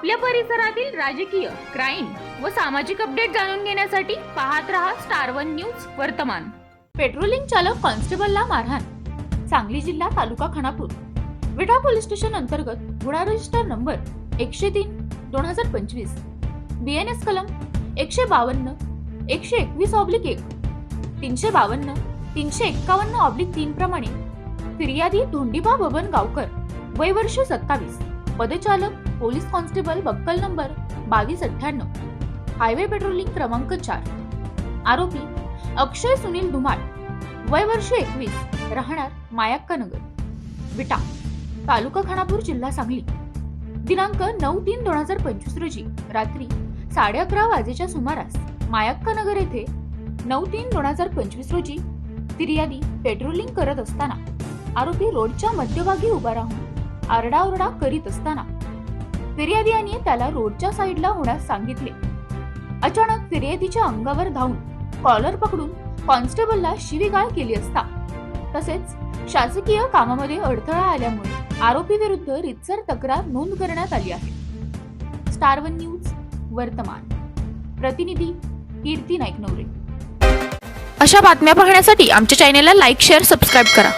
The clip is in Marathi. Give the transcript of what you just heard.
आपल्या परिसरातील राजकीय क्राईम व सामाजिक अपडेट जाणून घेण्यासाठी पाहत रहा स्टार वन न्यूज वर्तमान. पेट्रोलिंग चालक कॉन्स्टेबलला मारहाण. सांगली जिल्हा तालुका खानापूर. विटा पोलीस स्टेशन अंतर्गत गुन्हा रजिस्टर नंबर एकशे तीन दोन हजार पंचवीस. बी एन एस कलम एकशे बावन्न एकशे एकवीस ऑब्लिक एक तीनशे बावन्न तीनशे एक्कावन्न ऑब्लिक तीन प्रमाणे फिर्यादी धोंडीबा बबन गावकर वय वर्ष सत्तावीस. पदचालक पोलीस कॉन्स्टेबल बक्कल नंबर बावीस अठ्ठ्याण्णव. हायवे पेट्रोलिंग क्रमांक चार. आरोपी अक्षय सुनील धुमाळ वय वर्ष एकवीस राहणार मायाक्कानगर विटा तालुका खानापूर जिल्हा सांगली. दिनांक नऊ तीन दोन हजार पंचवीस रोजी रात्री साडे अकरा वाजेच्या सुमारास मायाक्कानगर येथे नऊ तीन दोन हजार पंचवीस रोजी फिर्यादी पेट्रोलिंग करत असताना आरोपी रोडच्या मध्यभागी उभा राहून आरडाओरडा करीत असताना फिर्यादियाने त्याला रोडच्या साईडला होण्यास सांगितले. अचानक फिर्यादीच्या अंगावर धावून कॉलर पकडून कॉन्स्टेबलला शिवीगाळ केली असता. तसेच शासकीय कामामध्ये अडथळा आल्यामुळे आरोपी विरुद्ध रितसर तक्रार नोंद करण्यात आली आहे. स्टार वन न्यूज वर्तमान. प्रतिनिधी कीर्ती नाईक नवरे अशा बातम्या पाहण्यासाठी आमच्या चॅनेलला लाईक शेअर सबस्क्राईब करा.